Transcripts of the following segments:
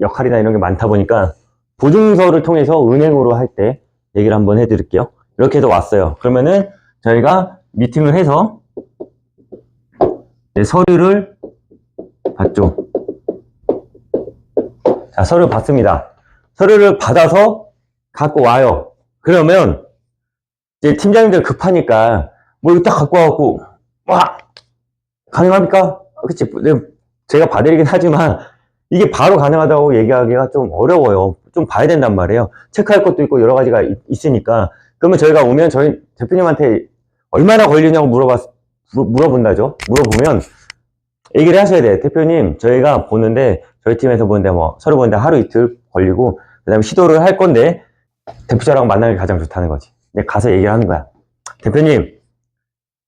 역할이나 이런 게 많다 보니까 보증서를 통해서 은행으로 할 때 얘기를 한번 해드릴게요. 이렇게 해서 왔어요. 그러면은 저희가 미팅을 해서 이제 서류를 받죠. 자, 서류 받습니다. 서류를 받아서 갖고 와요. 그러면 이제 팀장님들 급하니까 뭐딱 갖고 와갖고 와 가능합니까? 그치 네, 제가 봐드리긴 하지만 이게 바로 가능하다고 얘기하기가 좀 어려워요. 좀 봐야 된단 말이에요. 체크할 것도 있고 여러 가지가 있, 있으니까 그러면 저희가 오면 저희 대표님한테 얼마나 걸리냐고 물어봤 물- 물어본다죠. 물어보면 얘기를 하셔야 돼요. 대표님 저희가 보는데 저희 팀에서 보는데 뭐 서류 보는데 하루 이틀 걸리고 그 다음에 시도를 할 건데 대표자랑 만나는 게 가장 좋다는 거지. 이제 가서 얘기를 하는 거야. 대표님,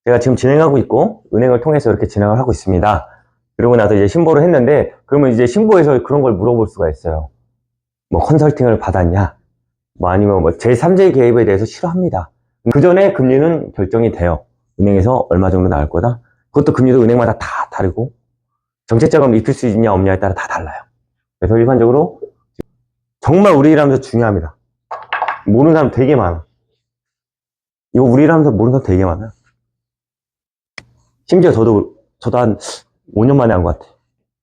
제가 지금 진행하고 있고, 은행을 통해서 이렇게 진행을 하고 있습니다. 그러고 나서 이제 신고를 했는데, 그러면 이제 신고에서 그런 걸 물어볼 수가 있어요. 뭐 컨설팅을 받았냐? 뭐 아니면 뭐 제3자 개입에 대해서 싫어합니다. 그 전에 금리는 결정이 돼요. 은행에서 얼마 정도 나올 거다? 그것도 금리도 은행마다 다 다르고, 정책자금 입힐 수 있냐 없냐에 따라 다 달라요. 그래서 일반적으로 정말 우리 일하면서 중요합니다. 모르는 사람 되게 많아. 이거 우리 일하면서 모르는 사람 되게 많아. 심지어 저도, 저도 한 5년 만에 한 것 같아.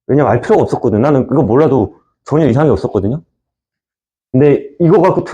왜냐면 알 필요가 없었거든. 나는 이거 몰라도 전혀 이상이 없었거든요. 근데 이거 갖고